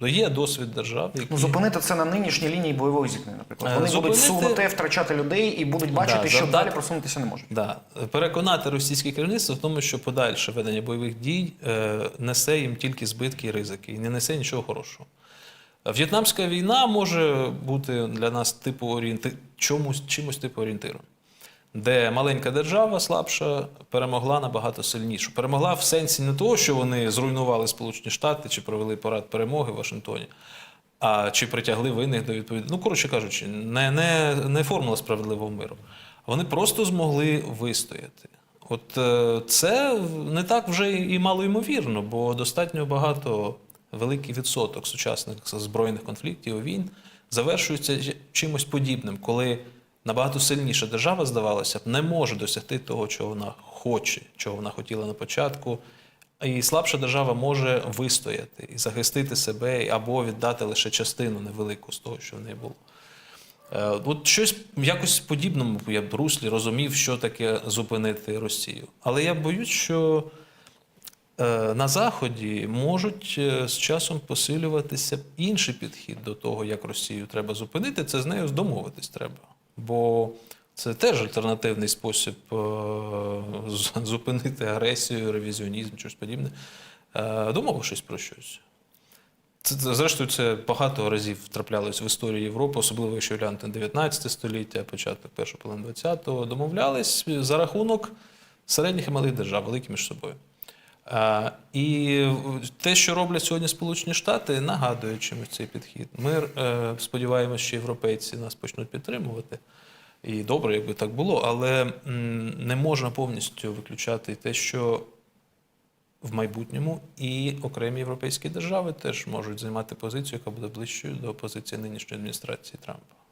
Ну, є досвід держав, які... Ну, зупинити це на нинішній лінії бойового зіткнення, наприклад. Е, Вони будуть зупинити- сунути, втрачати людей і будуть бачити, Да, що завдати- далі просунутися не можуть. Да. Переконати російське керівництво в тому, що подальше ведення бойових дій е, несе їм тільки збитки і ризики, і не несе нічого хорошого. В'єтнамська війна може бути для нас типу орієнти... чомусь, чимось типу орієнтиром, де маленька держава слабша перемогла набагато сильніше. Перемогла в сенсі не того, що вони зруйнували Сполучені Штати чи провели парад перемоги в Вашингтоні, а чи притягли винних до відповідальності. Ну, коротше кажучи, не, не, не формула справедливого миру. Вони просто змогли вистояти. От е, це не так вже і мало ймовірно, бо достатньо багато великий відсоток сучасних збройних конфліктів війн завершується чимось подібним, коли набагато сильніша держава, здавалося б, не може досягти того, чого вона хоче, чого вона хотіла на початку. І слабша держава може вистояти і захистити себе або віддати лише частину невелику з того, що в неї було. Е, От щось якось подібному я б руслі розумів, що таке зупинити Росію. Але я боюсь, що е, на Заході можуть е, з часом посилюватися інший підхід до того, як Росію треба зупинити. Це з нею домовитись треба. Бо це теж альтернативний спосіб е, зупинити агресію, ревізіонізм, щось подібне, е, домовившись про щось. Це, зрештою, це багато разів траплялось в історії Європи, особливо якщо глянути 19 століття, початок першого половини 20-го, домовлялись за рахунок середніх і малих держав, великі між собою. А, і те, що роблять сьогодні Сполучені Штати, нагадує чимось цей підхід. Ми е, сподіваємося, що європейці нас почнуть підтримувати. І добре, якби так було, але не можна повністю виключати те, що в майбутньому і окремі європейські держави теж можуть займати позицію, яка буде ближчою до позиції нинішньої адміністрації Трампа.